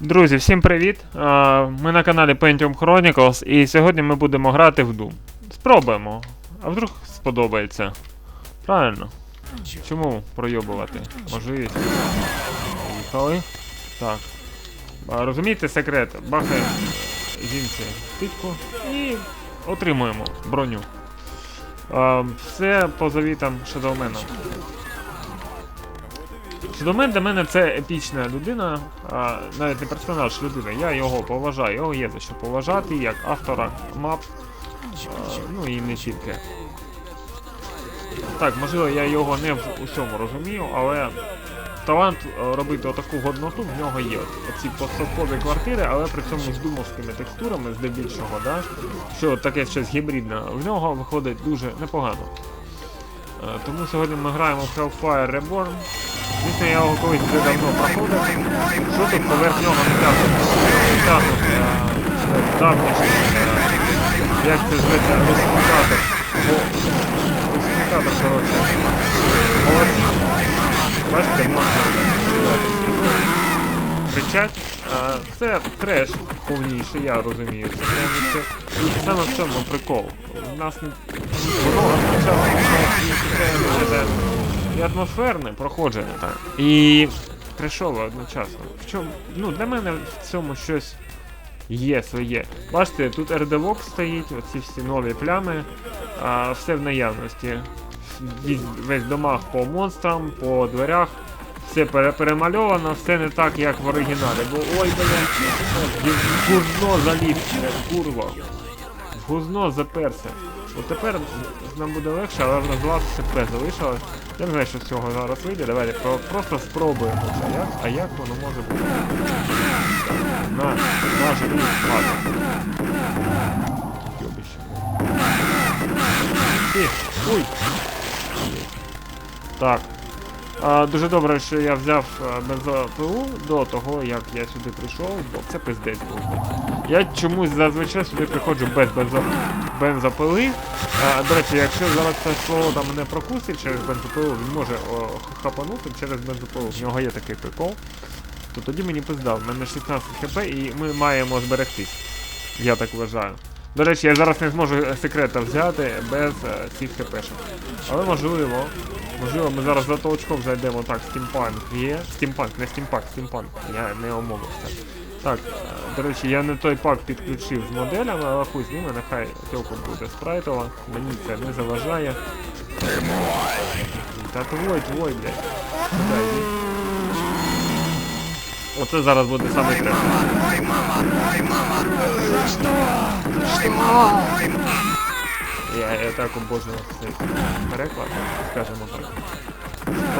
Друзі, всім привіт! Ми на каналі Pentium Chronicles і сьогодні ми будемо грати в Doom. Спробуємо. А вдруг сподобається. Правильно. Чому пройобувати? Можливість. Поїхали. Так. Розумієте секрет? Бахаємо жінці титку і отримуємо броню. Все по завітам Шадоумена. Шедомен для мене це епічна людина, а, навіть не персонаж людина. Я його поважаю, його є за що поважати, як автора мап. А, ну і не тільки. Так, можливо, я його не в усьому розумію, але талант е, робити отаку годноту в нього є. Оці постсовкові квартири, але при цьому з думовськими текстурами, здебільшого, да? що таке щось гібридне, в нього виходить дуже непогано. Е, Тому сьогодні ми граємо в Hellfire Reborn. Звісно, я його колись вже давно проходив. Що тут поверх нього не тягнуть? Тягнуть е, давнішній, е, як це зветься, русифікатор. О, Русифікатор, коротше. Молодці. Бачите, можна кричать. Е, Це треш повніший, я розумію. Це повністю. І саме в цьому прикол. У нас не воно спочатку і атмосферне проходження так. І трешове одночасно. В чому? Ну, для мене в цьому щось є своє. Бачите, тут RDVOX стоїть, оці всі нові плями, а, все в наявності. Весь, домах по монстрам, по дверях. Все пере- перемальовано, все не так, як в оригіналі. Бо ой, блядь, в гузно заліз, курва. Гузно заперся. От тепер нам буде легше, але в нас 20 ХП залишилось. Я не знаю, що з цього зараз вийде. Давайте про- просто спробуємо це. Як? А як воно може бути? На, на живий ладно. Йобище. Ти, уй! Так. Дуже добре, що я взяв а, бензопилу до того, як я сюди прийшов, бо це пиздець був. Я чомусь зазвичай сюди приходжу без бензо... бензопили. А, до речі, якщо зараз це слово там мене прокусить через бензопилу, він може о, хапанути через бензопилу. В нього є такий прикол. То тоді мені пиздав. В мене 16 хп і ми маємо зберегтись. Я так вважаю. До речі, я зараз не зможу е, секрета взяти без е, цих хпшок. Але можливо, можливо, ми зараз за толчком зайдемо так, стімпанк є. Стімпанк, не стімпак, стімпанк. Я не омовився. Так, е, до речі, я не той пак підключив з моделями, але хуй з ними, нехай тілко буде спрайтова, мені це не заважає. Та твой, твой, блядь. Оце зараз буде саме треба. Я, я так обожнюю цей переклад, скажімо так.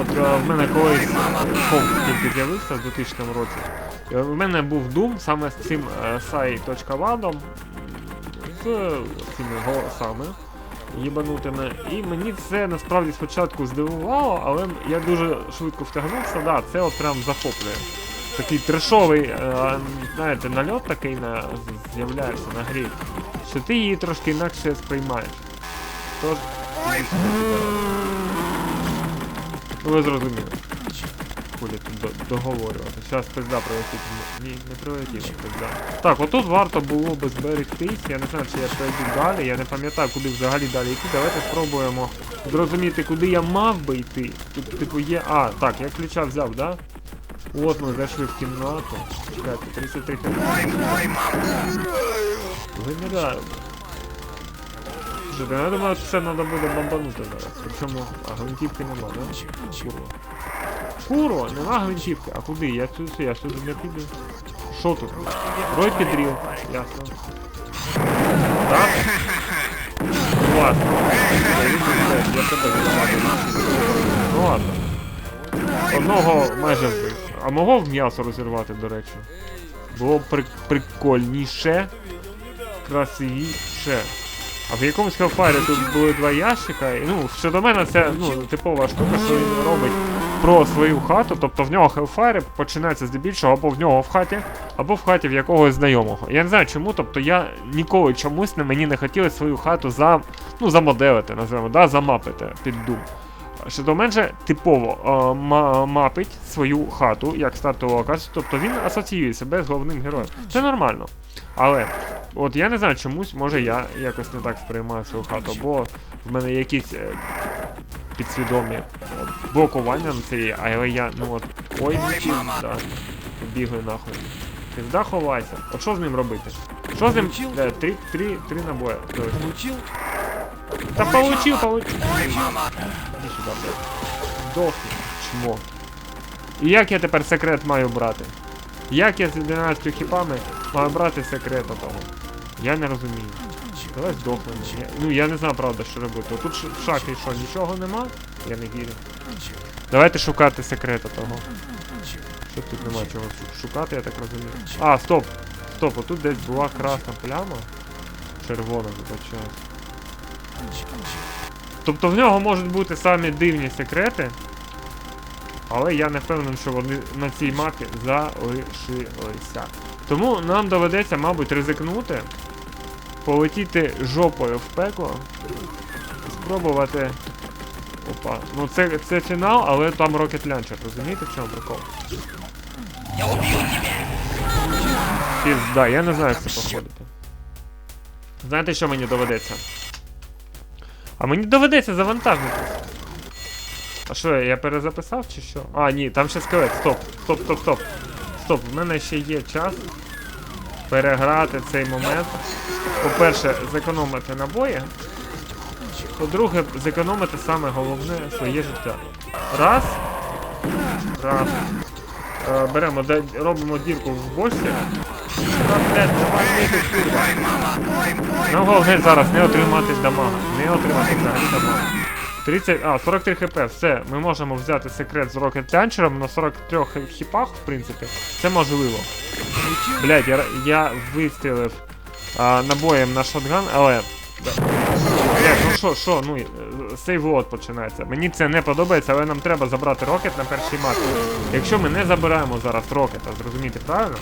От е, в мене колись комп тільки з'явився в 2000 році. І в мене був Doom саме з цим е, sai.wad, з цими голосами їбанутими. І мені це насправді спочатку здивувало, але я дуже швидко втягнувся, да, це от прям захоплює. Такий трешовий, е, знаєте, нальот такий на, з'являється на грі, що ти її трошки інакше сприймаєш. Тож, ну ви зрозуміли. Хулі тут до- договорювати. Зараз пизда прилетить. Ні, не прилетіла пизда. Так, отут варто було би зберегтись. Я не знаю, чи я пройду далі. Я не пам'ятаю, куди взагалі далі йти. Давайте спробуємо зрозуміти, куди я мав би йти. Тут, типу, є. А, так, я ключа взяв, да? От ми зайшли в кімнату. Чекайте, 33 хвилини. Виміряю. Слушайте, ну, я думаю, це треба буде бомбанути зараз. Причому, а гвинтівки нема, да? Курва. Курва, нема гвинтівки. А куди? Я сюди, я сюди не піду. Що тут? Рой підріл. Ясно. Так? Ну ладно. Я тебе. Ну ладно. Одного майже вбив. А мого в м'ясо розірвати, до речі. Було б при- прикольніше, красивіше. А в якомусь Hellfire тут були два ящика, і ну, щодо мене це ну, типова штука, що він робить про свою хату, тобто в нього Hellfire починається здебільшого або в нього в хаті, або в хаті в якогось знайомого. Я не знаю чому, тобто я ніколи чомусь не мені не хотілося свою хату за, ну, замоделити, називаємо, да, замапити під Doom. Shadowman же типово е, мапить свою хату як старту локацію, тобто він асоціює себе з головним героєм. Це нормально. Але от я не знаю чомусь, може я якось не так сприймаю свою хату, бо в мене якісь е, підсвідомі от, блокування на це є, але я, ну от, ой, да, бігаю нахуй. Пізда ховайся. От що з ним робити? Що з ним? Де, три, три, три набої. Та получив, получив. Сюди, блядь. Здохни, чмо. І як я тепер секрет маю брати? Як я з 11 хіпами маю брати секрет того? Я не розумію. Давай здохнемо. Ну я не знаю, правда, що робити. Тут ш- в шахі що, нічого нема? Я не вірю. Давайте шукати секрета того. Що тут нема чого шукати, я так розумію. А, стоп! Стоп, отут десь була красна пляма. Червона, вибачаю. Тобто в нього можуть бути самі дивні секрети, але я не впевнений, що вони на цій мапі залишилися. Тому нам доведеться, мабуть, ризикнути, полетіти жопою в пекло спробувати. Опа. Ну це, це фінал, але там Rocket Launcher, розумієте, в чому прикол? Пізда, я не знаю, як це походити. Знаєте, що мені доведеться? А мені доведеться завантажити. А що, я перезаписав чи що? А, ні, там ще скелет. Стоп, стоп, стоп, стоп. Стоп, в мене ще є час переграти цей момент. По-перше, зекономити набої. По-друге, зекономити саме головне своє життя. Раз. Раз. Е, беремо, робимо дірку в босі. Нам головне зараз не отримати дамага. Не отримати взагалі дамага. 30, а, 43 хп, все, ми можемо взяти секрет з Rocket Launcher на 43 хіпах, в принципі. Це можливо. Блять, я, я вистрілив а, набоєм на шотган, але. Блять, ну що, що, ну, сейвлот починається. Мені це не подобається, але нам треба забрати рокет на першій матці. Якщо ми не забираємо зараз рокета, зрозумієте правильно,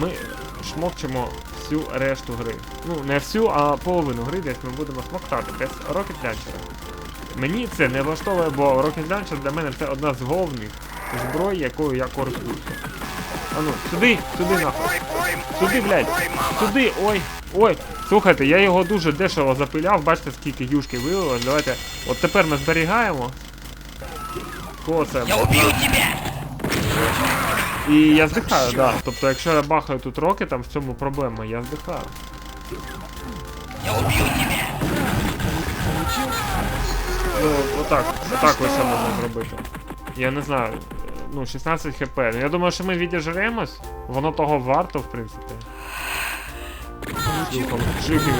ми шмокчемо всю решту гри. Ну, не всю, а половину гри десь ми будемо смоктати без Rocket Launcher. Мені це не влаштовує, бо Rocket Launcher для мене це одна з головних зброй, якою я користуюся. А ну, сюди, сюди нахуй. Сюди, блядь. Сюди, ой, ой. Слухайте, я його дуже дешево запиляв, бачите, скільки юшки вилило. Давайте. От тепер ми зберігаємо. Коцем. Я убил тебя! І я здихаю, да. Тобто, якщо я бахаю тут роки, там в цьому проблема, я здихаю. Я убил тебя! Ну, отак, отак лише можна зробити. Я не знаю. Ну, 16 хп. Ну, я думаю, що ми відіжремось. Воно того варто, в принципі. Шлюхи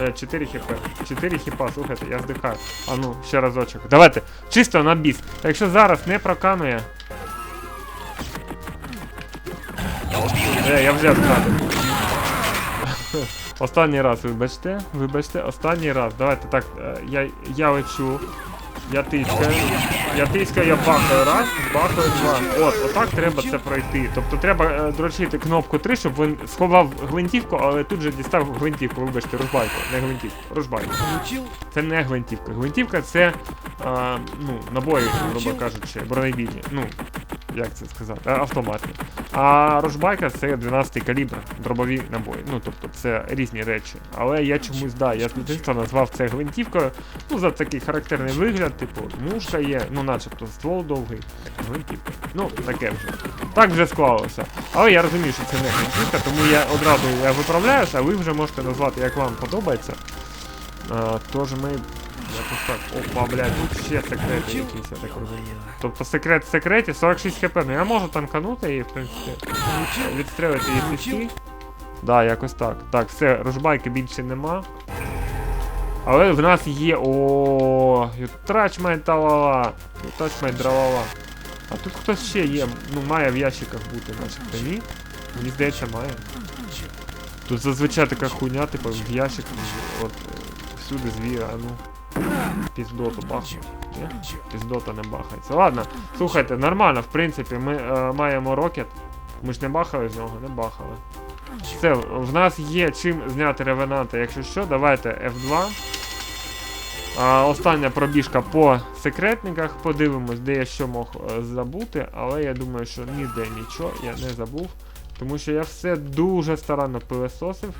віде. 4 хп. 4 хп, слухайте, я здихаю. А ну, ще разочок. Давайте, чисто на біс. Якщо зараз не проканує. Е, я вже втратив. Останній раз, вибачте, вибачте, останній раз. Давайте так, е, я, я лечу. Я тискаю. Я тискаю, я бахаю раз, бахаю два. От, отак треба це пройти. Тобто треба е, дрочити кнопку 3, щоб він сховав гвинтівку, але тут же дістав гвинтівку, вибачте, ружбайку. Не гвинтівку, ружбайку. Це не гвинтівка. Гвинтівка це а, ну, набої, грубо кажучи, бронебійні. Ну, як це сказати, автоматні. А ружбайка це 12 калібр, дробові набої. Ну, тобто це різні речі. Але я чомусь, да, я з дитинства назвав це гвинтівкою. Ну, за такий характерний вигляд, типу, мушка є, ну начебто ствол довгий, гвинтівка. Ну, таке вже. Так вже склалося. Але я розумію, що це не гвинтівка, тому я одразу я виправляюся, а ви вже можете назвати, як вам подобається. А, тож ми якось так. Опа, блядь, тут ще секрети якісь, я так розумію. Тобто секрет в секреті 46 хп. Ну я можу танканути її, в принципі. Відстрелити її фішки. Да, якось так. Так, все, розбайки більше нема. Але в нас є. О, трач май талала. Трач май дралала. А тут хтось ще є. Ну, має в ящиках бути, начебто. Ні? Мені здається, має. Тут зазвичай така хуйня, типу, в ящиках, от всюди звіра, ну. Піздоту бахнуть. Піздота не бахається. Ладно, слухайте, нормально, в принципі, ми е, маємо рокет. Ми ж не бахали з нього, не бахали. Все, в нас є чим зняти ревенанта, якщо що, давайте F2. А, остання пробіжка по секретниках. Подивимось, де я що мог е, забути, але я думаю, що ніде нічого я не забув. Тому що я все дуже старанно пилососив.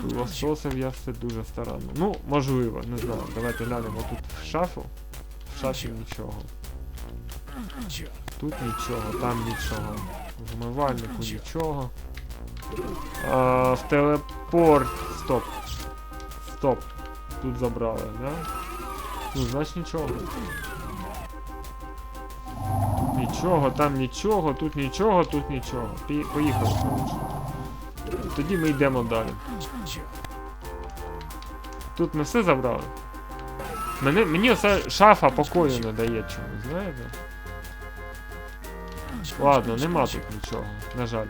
Пилососив я все дуже старанно. Ну, можливо, не знаю. Давайте глянемо тут в шафу. В шафі нічого. Тут нічого, там нічого. В вмивальнику нічого. А, в телепорт. Стоп. Стоп. Тут забрали, да? Ну, значить нічого. Нічого, там нічого, тут нічого, тут нічого. Поїхали. Тоді ми йдемо далі. Тут ми все забрали. Мене, мені оця шафа покою не дає чомусь, знаєте? Ладно, нема тут нічого, на жаль.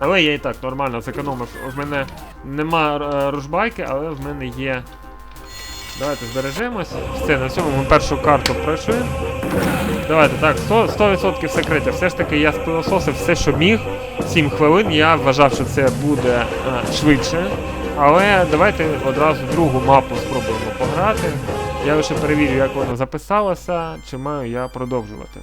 Але я і так нормально зекономив. В мене нема е, ружбайки, але в мене є. Давайте збережемось. Все, на цьому ми першу карту пройшли. Давайте так, 100%, 100% секретів. Все ж таки я спилососив все, що міг. 7 хвилин. Я вважав, що це буде е, швидше. Але давайте одразу другу мапу спробуємо пограти. Я лише перевірю, як вона записалася, чи маю я продовжувати.